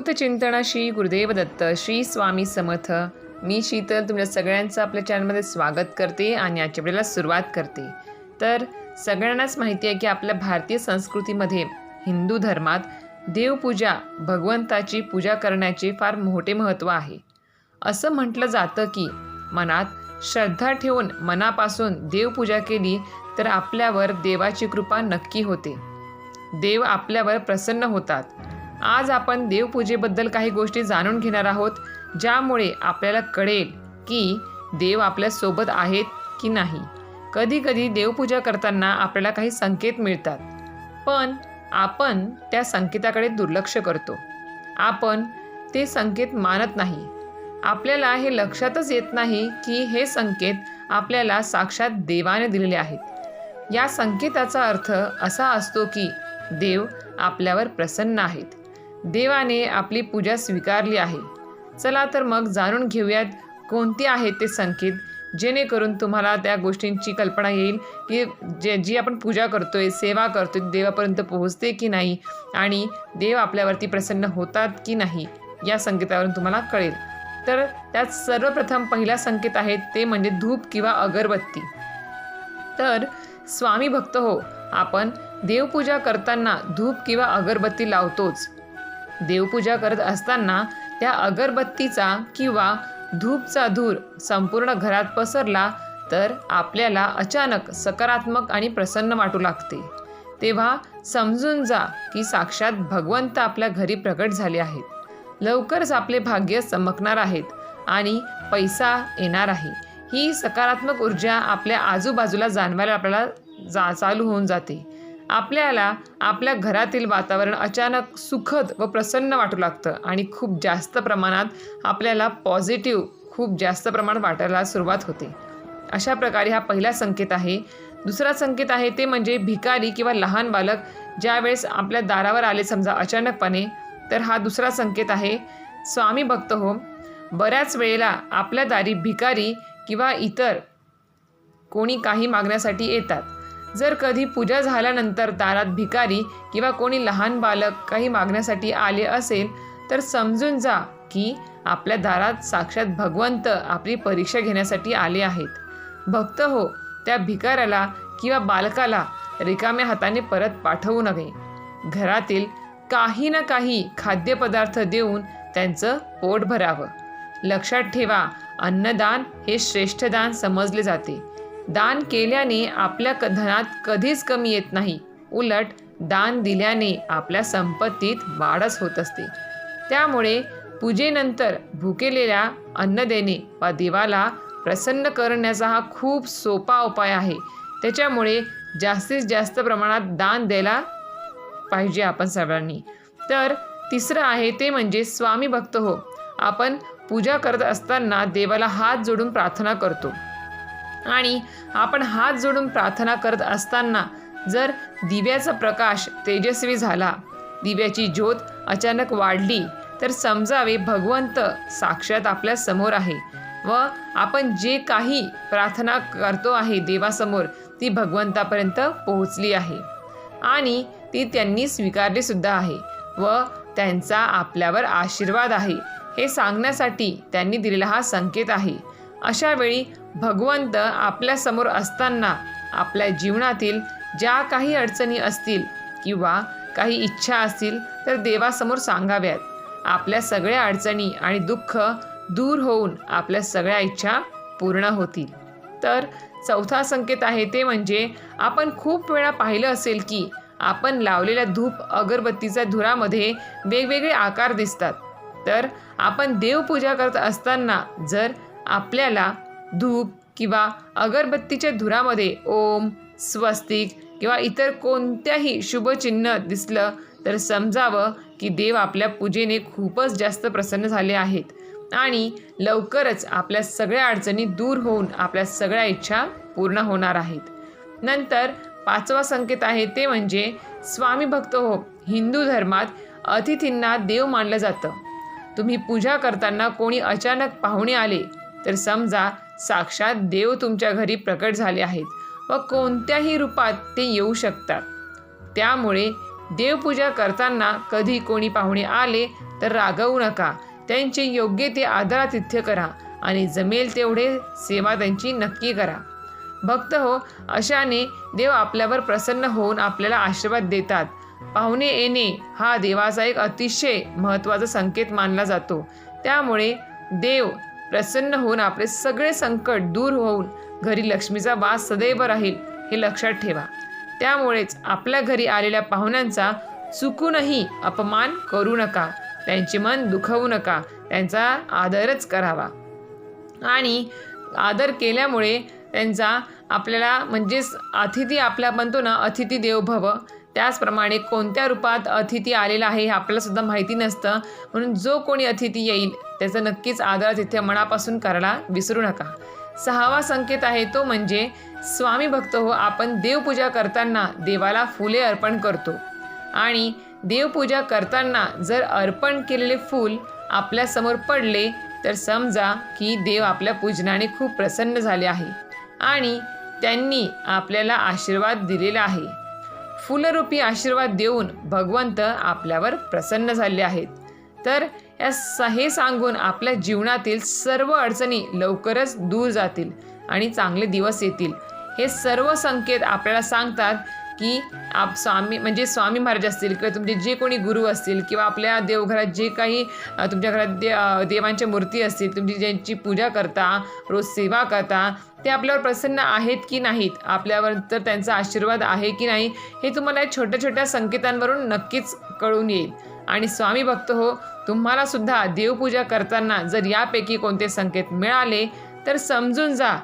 अवधूत श्री गुरुदेव दत्त श्री स्वामी समर्थ. मी शीतल तुमच्या सगळ्यांचं आपल्या चॅनलमध्ये स्वागत करते आणि आजच्या वेळेला सुरुवात करते. तर सगळ्यांनाच माहिती आहे की आपल्या भारतीय संस्कृतीमध्ये हिंदू धर्मात देवपूजा भगवंताची पूजा करण्याचे फार मोठे महत्त्व आहे. असं म्हटलं जातं की मनात श्रद्धा ठेवून मनापासून देवपूजा केली तर आपल्यावर देवाची कृपा नक्की होते. देव आपल्यावर प्रसन्न होतात. आज आपण देवपूजेबद्दल काही गोष्टी जाणून घेणार आहोत ज्यामुळे आपल्याला कळेल की देव आपल्यासोबत आहेत की नाही. कधीकधी देवपूजा करताना आपल्याला काही संकेत मिळतात पण आपण त्या संकेताकडे दुर्लक्ष करतो. आपण ते संकेत मानत नाही. आपल्याला हे लक्षातच येत नाही की हे संकेत आपल्याला साक्षात देवाने दिलेले आहेत. या संकेताचा अर्थ असा असतो की देव आपल्यावर प्रसन्न आहेत. देवाने आपली पूजा स्वीकारली आहे. चला तर मग जाणून घेऊयात कोणती आहेत ते संकेत. जेणेकरून तुम्हाला त्या गोष्टींची कल्पना येईल की जे जी आपण पूजा करतोय सेवा करतोय आहे देवापर्यंत पोहोचते की नाही आणि देव आपल्यावरती प्रसन्न होतात की नाही या संकेतावरून तुम्हाला कळेल. तर त्यात सर्वप्रथम पहिला संकेत आहे ते म्हणजे धूप किंवा अगरबत्ती. तर स्वामी भक्त हो आपण देवपूजा करताना धूप किंवा अगरबत्ती लावतोच. देवपूजा करत असताना त्या अगरबत्तीचा किंवा धूपचा धूर संपूर्ण घरात पसरला तर आपल्याला अचानक सकारात्मक आणि प्रसन्न वाटू लागते. तेव्हा समजून जा की साक्षात भगवंत आपल्या घरी प्रकट झाले आहेत. लवकरच आपले भाग्य चमकणार आहेत आणि पैसा येणार आहे. ही सकारात्मक ऊर्जा आपल्या आजूबाजूला जाणवायला आपल्याला जा चालू होऊन जाते. आपल्याला आपल्या घरातील वातावरण अचानक सुखद व प्रसन्न वाटू लागतं आणि खूप जास्त प्रमाणात आपल्याला पॉझिटिव्ह खूप जास्त प्रमाणात वाटायला सुरुवात होते. अशा प्रकारे हा पहिला संकेत आहे. दुसरा संकेत आहे ते म्हणजे भिकारी किंवा लहान बालक ज्यावेळेस आपल्या दारावर आले समजा अचानकपणे तर हा दुसरा संकेत आहे. स्वामी भक्त हो बऱ्याच वेळेला आपल्या दारी भिकारी किंवा इतर कोणी काही मागण्यासाठी येतात. जर कधी पूजा झाल्यानंतर दारात भिकारी किंवा कोणी लहान बालक काही मागण्यासाठी आले असेल तर समजून जा की आपल्या दारात साक्षात भगवंत आपली परीक्षा घेण्यासाठी आले आहेत. भक्त हो त्या भिकाऱ्याला किंवा बालकाला रिकाम्या हाताने परत पाठवू नये. घरातील काही ना काही खाद्यपदार्थ देऊन त्यांचं पोट भरावं. लक्षात ठेवा अन्नदान हे श्रेष्ठदान समजले जाते. दान केल्याने आपल्या क धनात कधीच कमी येत नाही. उलट दान दिल्याने आपल्या संपत्तीत वाढच होत असते. त्यामुळे पूजेनंतर भुकेलेल्या अन्न देणे वा देवाला प्रसन्न करण्याचा हा खूप सोपा उपाय आहे. त्याच्यामुळे जास्तीत जास्त प्रमाणात दान द्यायला पाहिजे आपण सगळ्यांनी. तर तिसरं आहे ते म्हणजे स्वामी भक्त हो. आपण पूजा करत असताना देवाला हात जोडून प्रार्थना करतो. आणि आपण हात जोडून प्रार्थना करत असताना जर दिव्याचा प्रकाश तेजस्वी झाला दिव्याची ज्योत अचानक वाढली तर समजावे भगवंत साक्षात आपल्यासमोर आहे व आपण जे काही प्रार्थना करतो आहे देवासमोर ती भगवंतापर्यंत पोहोचली आहे. आणि ती त्यांनी स्वीकारली सुद्धा आहे व त्यांचा आपल्यावर आशीर्वाद आहे हे सांगण्यासाठी त्यांनी दिलेला हा संकेत आहे. अशावेळी भगवंत आपल्यासमोर असताना आपल्या जीवनातील ज्या काही अडचणी असतील किंवा काही इच्छा असतील तर देवासमोर सांगाव्यात. आपल्या सगळ्या अडचणी आणि दुःख दूर होऊन आपल्या सगळ्या इच्छा पूर्ण होतील. तर चौथा संकेत आहे ते म्हणजे आपण खूप वेळा पाहिलं असेल की आपण लावलेल्या धूप अगरबत्तीच्या धुरामध्ये वेगवेगळे आकार दिसतात. तर आपण देवपूजा करत असताना जर आपल्याला धूप किंवा अगरबत्तीच्या धुरामध्ये ओम स्वस्तिक किंवा इतर कोणत्याही शुभचिन्ह दिसलं तर समजावं की देव आपल्या पूजेने खूपच जास्त प्रसन्न झाले आहेत. आणि लवकरच आपल्या सगळ्या अडचणी दूर होऊन आपल्या सगळ्या इच्छा पूर्ण होणार आहेत. नंतर पाचवा संकेत आहे ते म्हणजे स्वामी भक्त हो हिंदू धर्मात अतिथींना देव मानलं जातं. तुम्ही पूजा करताना कोणी अचानक पाहुणे आले तर समजा साक्षात देव तुमच्या घरी प्रकट झाले आहेत व कोणत्याही रूपात ते येऊ शकतात. त्यामुळे देवपूजा करताना कधी कोणी पाहुणे आले तर रागवू नका. त्यांचे योग्य ते आदरातिथ्य करा आणि जमेल तेवढे सेवा त्यांची नक्की करा. भक्त हो अशाने देव आपल्यावर प्रसन्न होऊन आपल्याला आशीर्वाद देतात. पाहुणे येणे हा देवाचा एक अतिशय महत्त्वाचा संकेत मानला जातो. त्यामुळे देव प्रसन्न होऊन आपले सगळे संकट दूर होऊन घरी लक्ष्मीचा वास सदैव राहील हे लक्षात ठेवा. त्यामुळेच आपल्या घरी आलेल्या पाहुण्यांचा चुकूनही अपमान करू नका. त्यांचे मन दुखवू नका. त्यांचा आदरच करावा. आणि आदर केल्यामुळे त्यांचा आपल्याला म्हणजेच अतिथी आपल्या म्हणतो ना अतिथी देव भव त्याचप्रमाणे कोणत्या रूपात अतिथी आलेला आहे हे आपल्याला सुद्धा माहिती नसतं. म्हणून जो कोणी अतिथी येईल त्याचा नक्कीच आदर तिथे मनापासून करायला विसरू नका. सहावा संकेत आहे तो म्हणजे स्वामी भक्त हो आपण देवपूजा करताना देवाला फुले अर्पण करतो. आणि देवपूजा करताना जर अर्पण केलेले फूल आपल्यासमोर पडले तर समजा की देव आपल्या पूजनाने खूप प्रसन्न झाले आहे. आणि त्यांनी आपल्याला आशीर्वाद दिलेला आहे. फुलरूपी आशीर्वाद देऊन भगवंत आपल्यावर प्रसन्न झाले आहेत. तर या स हे सांगून आपल्या जीवनातील सर्व अडचणी लवकरच दूर जातील आणि चांगले दिवस येतील. हे सर्व संकेत आपल्याला सांगतात की आप स्वामी म्हणजे स्वामी महाराज असतील किंवा तुमचे जे कोणी गुरु असतील किंवा आपल्या देवघरात जे काही तुमच्या घरात दे देवांच्या मूर्ती असतील तुम्ही ज्यांची पूजा करता रोज सेवा करता ते आपल्यावर प्रसन्न आहेत की नाहीत? आपल्यावर तर त्यांचा आशीर्वाद आहे की नाही हे तुम्हाला छोट्या छोट्या संकेतांवरून नक्कीच कळून येईल. आणि स्वामी भक्त हो तुम्हाला सुद्धा देवपूजा करताना जर यापैकी कोणते संकेत मिळाले तर समजून जा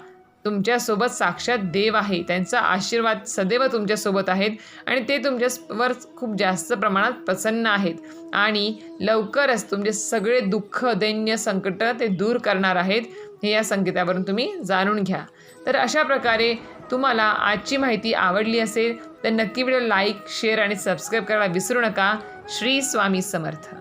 तुमच्यासोबत साक्षात देव आहे. त्यांचा आशीर्वाद सदैव तुमच्यासोबत आहेत आणि ते तुमच्यावर खूप जास्त प्रमाणात प्रसन्न आहेत. आणि लवकरच तुमचे सगळे दुःख दैन्य संकट ते दूर करणार आहेत हे या संकेतावरून तुम्ही जाणून घ्या. तर अशा प्रकारे तुम्हाला आजची माहिती आवडली असेल तर नक्की व्हिडिओ लाईक शेअर आणि सबस्क्राईब करायला विसरू नका. श्री स्वामी समर्थ.